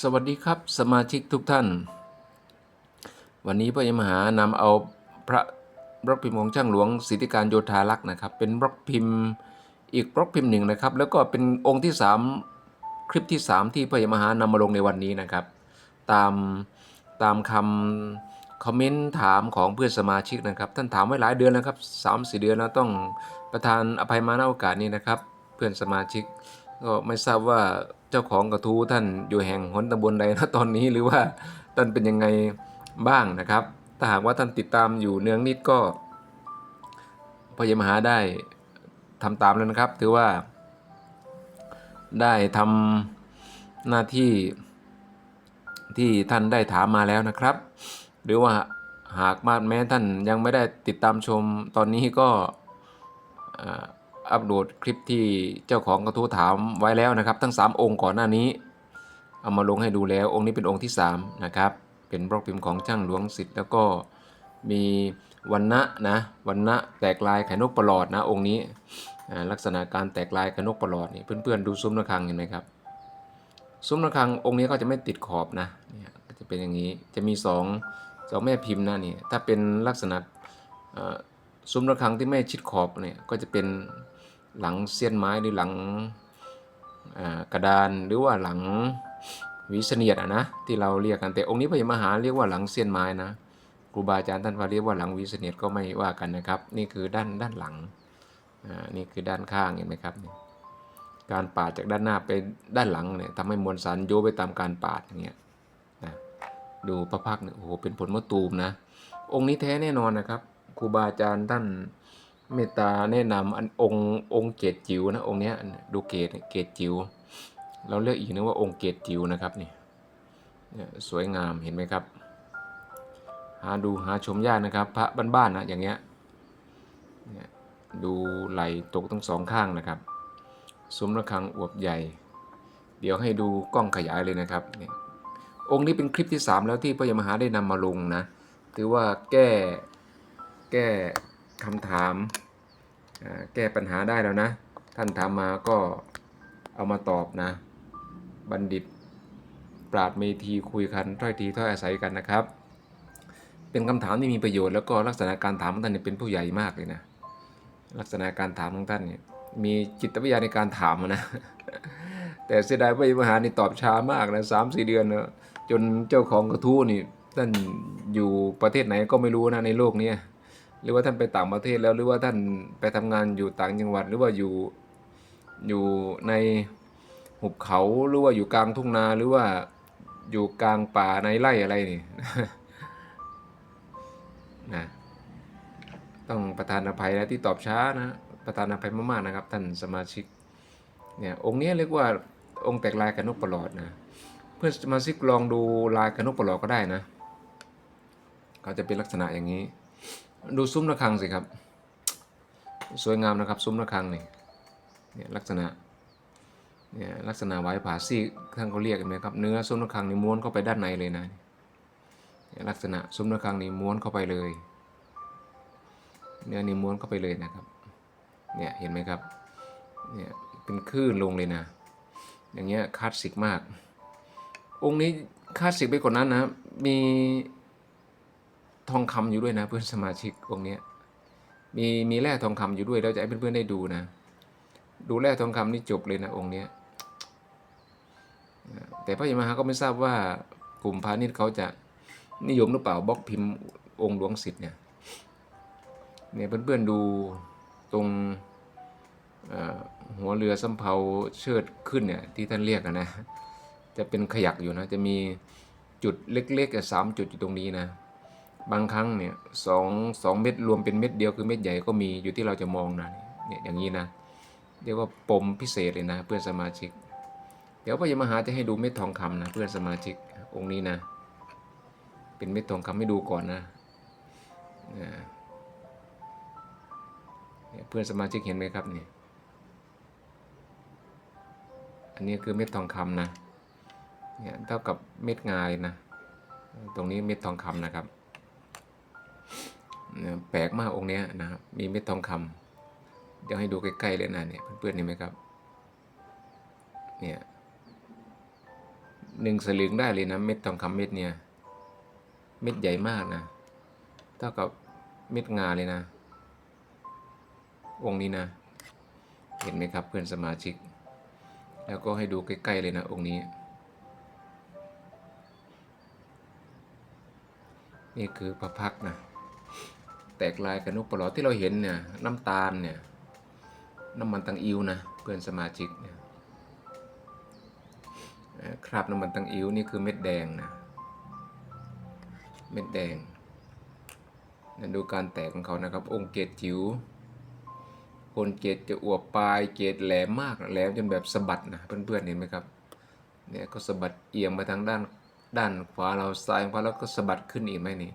สวัสดีครับสมาชิกทุกท่าน วันนี้พระยมหานำเอาพระบล็อกพิมพ์ของช่างหลวงสิทธิการโยธาลักษ์นะครับ เป็นบล็อกพิมพ์อีกบล็อกพิมพ์หนึ่งนะครับ แล้วก็เป็นองค์ที่ 3 คลิปที่ 3 ที่พระยมหานำมาลงในวันนี้นะครับ ตามตามคำคอมเมนต์ถามของเพื่อนสมาชิกนะครับ ท่านถามไว้หลายเดือนแล้วครับสามสี่เดือนแล้วต้องประทานอภัยมาณโอกาสนี้นะครับ เพื่อนสมาชิก ก็ไม่ทราบว่าเจ้าของกระทู้ท่านอยู่แห่งหนตำบลใดนะตอนนี้หรือว่าท่านเป็นยังไงบ้างนะครับ ถ้าหากว่าท่านติดตามอยู่เนืองนิดก็พยมหาได้ทำตามแล้วนะครับ ถือว่า ได้ทำหน้าที่ที่ท่านได้ถามมาแล้วนะครับ หรือว่าหากมาแม้ท่านยังไม่ได้ติดตามชมตอนนี้ก็ อัปโหลดคลิปที่เจ้าของกระทู้ถามไว้แล้วนะครับ ทั้ง 3 องค์ก่อนหน้านี้ เอามาลงให้ดูแล้วองค์นี้เป็นองค์ที่ 3 นะครับ เป็นบล็อกพิมพ์ของช่างหลวงสิทธิ์แล้วก็มีวันณะนะวันณะแตกลายไข่นกประหลอดนะองค์นี้ลักษณะการแตกลายไข่นกประหลอดนี่เพื่อนๆดูซุ้มระฆังเห็นไหมครับซุ้มระฆังองค์นี้ก็จะไม่ติดขอบนะเนี่ยจะเป็นอย่างนี้จะมี2งสองแม่พิมพ์นะนี่ถ้าเป็นลักษณะซุ้มระฆังที่ไม่ชิดขอบเนี่ยก็จะเป็น หลังเสี้ยนไม้หรือหลังกระดานหรือว่าหลังวีเสนียดอะนะที่เราเรียกกันแต่องค์นี้พระมหาเรียกว่าหลังเสี้ยนไม้นะครูบาอาจารย์ท่านว่าเรียกว่าหลังวีเสนียดก็ไม่ว่ากันนะครับ นี่คือด้านด้านหลังนี่คือด้านข้างเห็นไหมครับการปาดจากด้านหน้าไปด้านหลังเนี่ยทำให้มวลสารโยไปตามการปาดอย่างเงี้ยนะดูพระพักเนี่ยโอ้โหเป็นผลมะตูมนะ องค์นี้แท้แน่นอนนะครับครูบาอาจารย์ท่าน เมตตาแนะนำอันองค์องค์เกตจิ๋วนะองค์เนี้ยดูเกตเกตจิ๋วเราเรียกอีกนะว่าองค์เกตจิ๋วนะครับนี่สวยงามเห็นไหมครับ หาดูหาชมยากนะครับ พระบ้านๆนะอย่างเงี้ยดูไหลตกทั้งสองข้างนะครับซุ้มระฆังอวบใหญ่ เดี๋ยวให้ดูกล้องขยายเลยนะครับเนี่ยองค์นี้เป็นคลิปที่ 3 แล้วที่พระยมหาได้นำมาลงนะถือว่าแก้แก้ คำถามแก้ปัญหาได้แล้วนะ ท่านถามมาก็เอามาตอบนะ บัณฑิต ปราดเมธีคุยกันถ้อยทีถ้อยอาศัยกันนะครับ เป็นคำถามที่มีประโยชน์แล้วก็ลักษณะการถามของท่านเนี่ยเป็นผู้ใหญ่มากเลยนะ ลักษณะการถามของท่านเนี่ยมีจิตวิทยาในการถามนะ แต่เสียดายพระมหานี่ตอบช้ามากนะสามสี่เดือนนะจนเจ้าของกระทู้นี่ท่านอยู่ประเทศไหนก็ไม่รู้นะในโลกนี้ หรือว่าท่านไปต่างประเทศแล้วหรือว่าท่านไปทำงานอยู่ต่างจังหวัด หรือว่าอยู่อยู่ในหุบเขาหรือว่าอยู่กลางทุ่งนาหรือว่าอยู่กลางป่าในไร่อะไรนี่นะต้องประทานอภัยนะที่ตอบช้านะประทานอภัยมากๆนะครับ ท่านสมาชิกเนี่ยองค์นี้เรียกว่าองค์แตกลายกับนกประหลอดนะเพื่อนสมาชิกลองดูลายกระนกประหลอดก็ได้นะเขาจะเป็นลักษณะอย่างนี้ ดูซุ้มระฆังสิครับ สวยงามนะครับซุ้มระฆังนี่เนี่ยลักษณะเนี่ยลักษณะไว้ผาซี่ท่านเขาเรียกกันไหมครับเนื้อซุ้มระฆังนี่ม้วนเข้าไปด้านในเลยนะเนี่ยลักษณะซุ้มระฆังนี่ม้วนเข้าไปเลย เนื้อนี่ม้วนเข้าไปเลยนะครับเนี่ยเห็นไหมครับเนี่ยเป็นคลื่นลงเลยนะ อย่างเงี้ยคลาสสิกมาก องค์นี้คลาสสิกไปกว่านั้นนะมี ทองคำอยู่ด้วยนะ เพื่อนสมาชิกองค์นี้มีมีแร่ทองคำอยู่ด้วยเราจะให้เพื่อนๆได้ดูนะ ดูแร่ทองคำนี่จบเลยนะองค์นี้แต่พระยมหาก็ไม่ทราบว่ากลุ่มพาณิชย์เขาจะนิยมหรือเปล่าบล็อกพิมพ์องค์หลวงสิทธิ์เนี่ยเนี่ยเพื่อนๆดูตรงหัวเรือสำเภาเชิดขึ้นเนี่ยที่ท่านเรียกอะนะ จะเป็นขยักอยู่นะ จะมีจุดเล็กๆอะสามจุดอยู่ตรงนี้นะ บางครั้งเนี่ยสองสองเม็ดรวมเป็นเม็ดเดียวคือเม็ดใหญ่ก็มีอยู่ที่เราจะมองนะเนี่ยอย่างนี้นะเรียกว่าปมพิเศษเลยนะเพื่อนสมาชิก เดี๋ยวพระยมหาจะให้ดูเม็ดทองคำนะเพื่อนสมาชิกองค์นี้นะ เป็นเม็ดทองคำให้ดูก่อนนะเนี่ยเพื่อนสมาชิกเห็นไหมครับเนี่ยอันนี้คือเม็ดทองคำนะเนี่ยเท่ากับเม็ดงายนะ ตรงนี้เม็ดทองคำนะครับ แปลกมากองค์นี้นะครับ มีเม็ดทองคำเดี๋ยวให้ดูใกล้ๆเลยนะเนี่ยเพื่อนๆเห็นไหมครับ เนี่ยหนึ่งสลึงได้เลยนะเม็ดทองคำเม็ดเนี่ย เม็ดใหญ่มากนะ เท่ากับเม็ดงาเลยนะ องค์นี้นะ เห็นไหมครับเพื่อนสมาชิก แล้วก็ให้ดูใกล้ๆเลยนะองค์นี้ นี่คือพระพักนะ แตกลายกับนกปลอดที่เราเห็นเนี่ยน้ำตาลเนี่ยน้ำมันตังอิวนะเพื่อนสมาชิกเนี่ยคราบน้ำมันตังอิวนี่คือเม็ดแดงนะเม็ดแดงนี่ยดูการแตกของเขานะครับ องค์เกตจิ๋วคนเกตจะอวบปลายเกตแหลมมากแหลมจนแบบสะบัดนะเพื่อนๆเห็นไหมครับเนี่ยก็สะบัดเอียงไปทางด้านด้านขวาเราซ้ายขวาแล้วก็สะบัดขึ้นอีกไหมนี่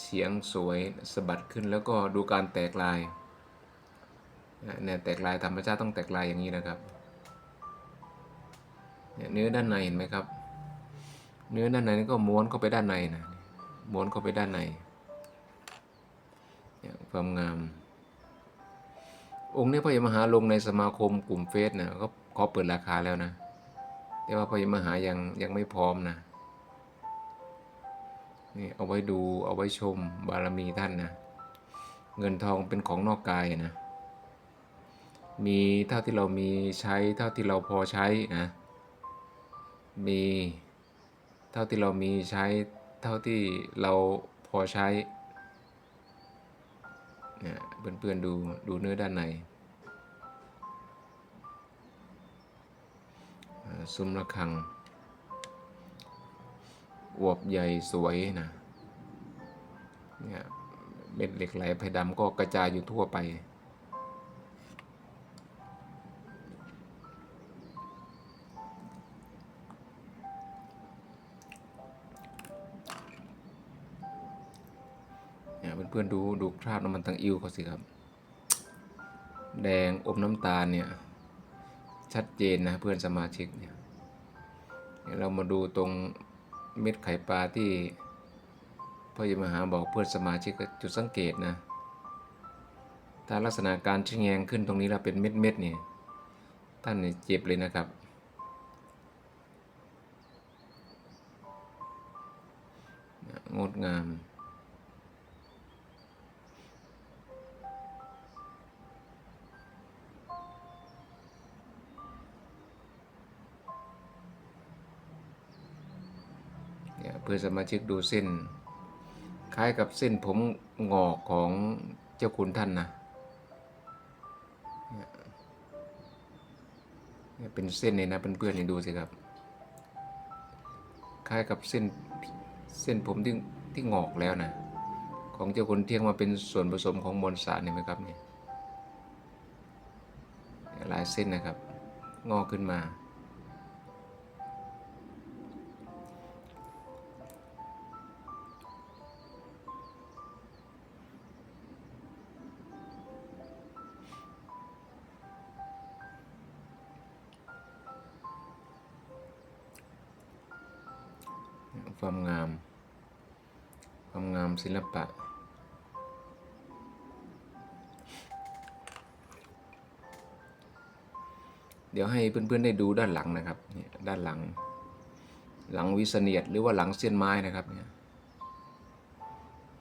เสียงสวยสะบัดขึ้นแล้วก็ดูการแตกลายเนี่ยแตกลายธรรมชาติต้องแตกลายอย่างนี้นะครับเนี่ยเนื้อด้านในเห็นไหมครับ เนื้อด้านในนี่ก็ม้วนเข้าไปด้านในนะม้วนเข้าไปด้านในเนี่ยความงาม องค์นี้พระยมหาลงในสมาคมกลุ่มเฟสนะก็ขอเปิดราคาแล้วนะ แต่ว่าพระยมหายังยังไม่พร้อมนะ นี่เอาไว้ดูเอาไว้ชมบารมีท่านนะ เงินทองเป็นของนอกกายนะ มีเท่าที่เรามีใช้เท่าที่เราพอใช้นะมีเท่าที่เรามีใช้เท่าที่เราพอใช้เนี่ยเพื่อนๆดูดูเนื้อด้านในซุ้มระฆัง อวบใหญ่สวยนะเนี่ยเม็ดเหล็กไหลไพดำก็กระจายอยู่ทั่วไป เนี่ยเพื่อนๆดูดูคราบน้ำมันตังอิวเขาสิครับ แดงอมน้ำตาลเนี่ย ชัดเจนนะเพื่อนสมาชิกเนี่ยเรามาดูตรง เม็ดไข่ปลาที่พ่อยมหาบอกเพื่อนสมาชิกจุดสังเกตนะถ้าลักษณะการชะแงงขึ้นตรงนี้แล้วเป็นเม็ดเม็ดเนี่ยท่านนี่เจ็บเลยนะครับ งดงาม เพื่อสมาชิกดูเส้น คล้ายกับเส้นผมงอกของเจ้าคุณท่านนะเนี่ยเป็นเส้นเลยนะเพื่อนๆนี่ดูสิครับ คล้ายกับเส้นเส้นผมที่ที่งอกแล้วนะของเจ้าคุณเที่ยงมาเป็นส่วนผสมของมวลสารเห็นไหมครับเนี่ยเนี่ยหลายเส้นนะครับ งอกขึ้นมา ความงามศิลปะ เดี๋ยวให้เพื่อนๆได้ดูด้านหลังนะครับเนี่ยด้านหลัง หลังวิเสเนียดหรือว่าหลังเส้นไม้นะครับเนี่ย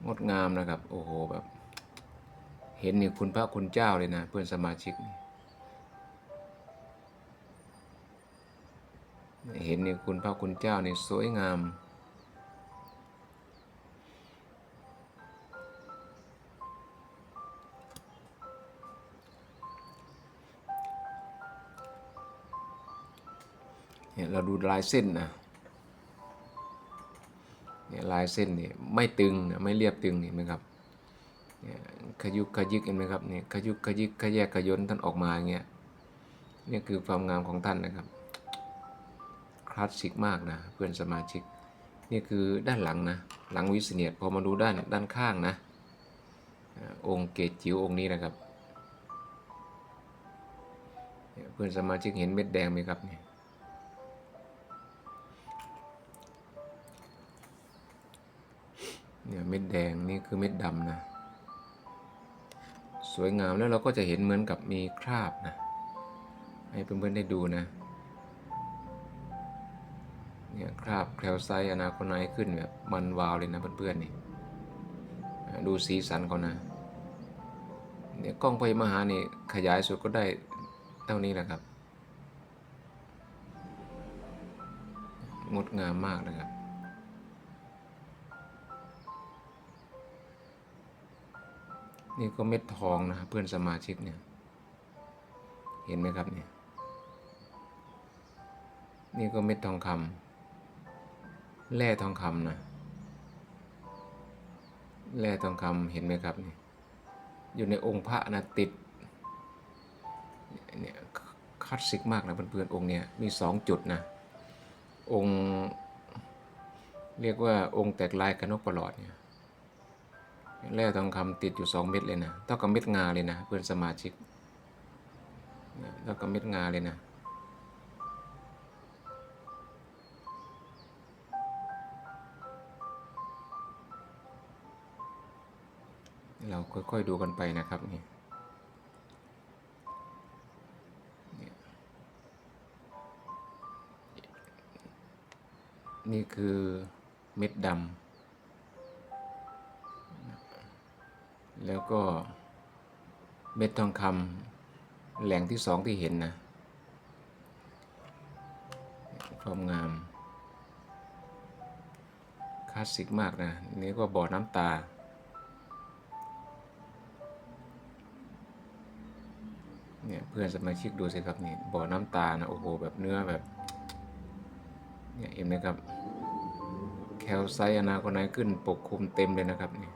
งดงามนะครับ โอ้โหแบบ เห็นนี่คุณพระคุณเจ้าเลยนะเพื่อนสมาชิก เห็นนี่คุณพระคุณเจ้านี่สวยงาม เนี่ยเราดูลายเส้นนะเนี่ยลายเส้นนี่ไม่ตึงนะไม่เรียบตึงนี่ไหมครับเนี่ยขยุกขยิกเห็นไหมครับเนี่ยขยุกขยิกขยแยกขยนท่านออกมาอย่างเงี้ยนี่คือความงามของท่านนะครับคลาสสิกมากนะเพื่อนสมาชิก นี่คือด้านหลังนะหลังวิสเนียดพอมาดูด้านด้านข้างนะองค์เกศจิ๋วองค์นี้นะครับเนี่ยเพื่อนสมาชิกเห็นเม็ดแดงไหมครับเนี่ย เม็ดแดงนี่คือเม็ดดำนะ สวยงามแล้วเราก็จะเห็นเหมือนกับมีคราบนะ ให้เพื่อนๆได้ดูนะ เนี่ยคราบแคลไซอนาโคไนท์ขึ้นแบบมันวาวเลยนะเพื่อนๆนี่ดูสีสันเขานะ เนี่ยกล้องพยมหานี่ขยายสุดก็ได้เท่านี้แหละครับ งดงามมากนะครับ นี่ก็เม็ดทองนะเพื่อนสมาชิกเนี่ย เห็นไหมครับเนี่ย นี่ก็เม็ดทองคำแร่ทองคำนะแร่ทองคำเห็นไหมครับเนี่ยอยู่ในองค์พระนะติดเนี่ยคลาสสิกมากนะเพื่อนๆองค์เนี้ยมีสองจุดนะ องค์ เรียกว่าองค์แตกลายกระนกประหลอดเนี่ย แร่ทองคำติดอยู่สองเม็ดเลยนะเท่ากับเม็ดงาเลยนะ เพื่อนสมาชิกเท่ากับเม็ดงาเลยนะเราค่อยๆดูกันไปนะครับนี่นี่คือเม็ดดำ แล้วก็เม็ดทองคำแหล่งที่สองที่เห็นนะความงามคลาสสิกมากนะ นี่ก็บ่อน้ำตา เนี่ยเพื่อนสมาชิกดูสิครับนี่บ่อน้ำตานะ โอ้โห แบบเนื้อแบบ เนี่ยเห็นไหมครับ แคลไซต์อนาโคไนขึ้นปกคลุมเต็มเลยนะครับนี่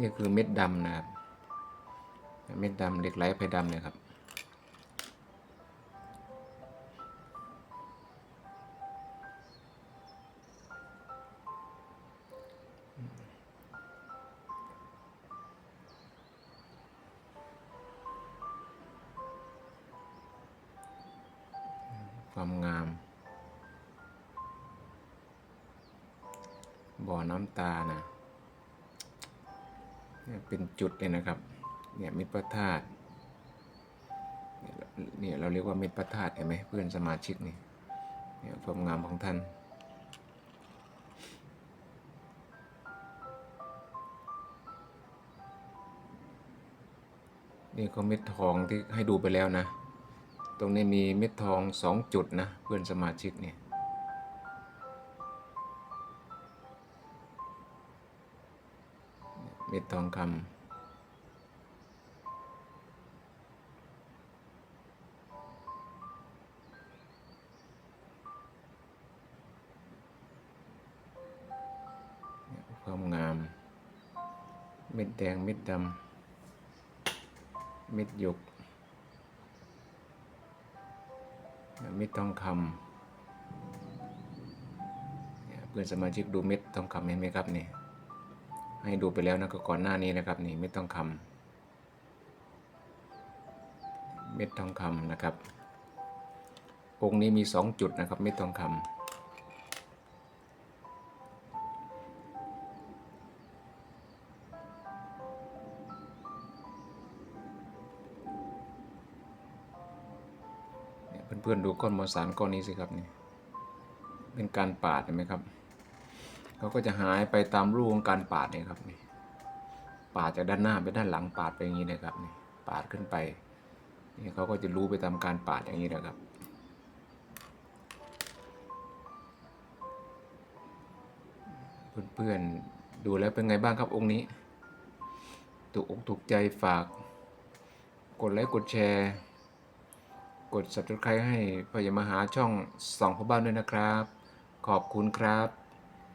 นี่คือเม็ดดำนะครับ เม็ดดำเหล็กไหลไฟดำเนี่ยครับ ความงาม บ่อน้ำตานะ เป็นจุดเลยนะครับ เนี่ยมิตรพระธาตุเนี่ยเราเรียกว่ามิตรพระธาตุเห็นไหมเพื่อนสมาชิกนี่เนี่ยความงามของท่านนี่ก็เม็ดทองที่ให้ดูไปแล้วนะ ตรงนี้มีเม็ดทองสองจุดนะเพื่อนสมาชิกเนี่ย ม็ดทองคำเนี่ยความงาม เม็ดแดง เม็ดดำ เม็ดหยก เม็ดทองคำเพื่อนสมาชิกดูเม็ดทองคำเห็นไหมครับนี่ ให้ดูไปแล้วนะก็ก่อนหน้านี้นะครับนี่เม็ดทองคำเม็ดทองคำนะครับ องค์นี้มีสองจุดนะครับ เม็ดทองคำเนี่ยเพื่อนๆดูก้อนมวลสารก้อนนี้สิครับนี่เป็นการปาดเห็นไหมครับ เขาก็จะหายไปตามรูของการปาดเนี่ยครับนี่ปาดจากด้านหน้าไปด้านหลังปาดไปอย่างนี้นะครับนี่ปาดขึ้นไปนี่เขาก็จะรู้ไปตามการปาดอย่างนี้นะครับเพื่อนๆดูแล้วเป็นไงบ้างครับองค์นี้ถูกอกถูกใจฝาก กดไลค์กดแชร์ กด subscribe ให้พยามหาช่องสองพ่อบ้านด้วยนะครับ ขอบคุณครับ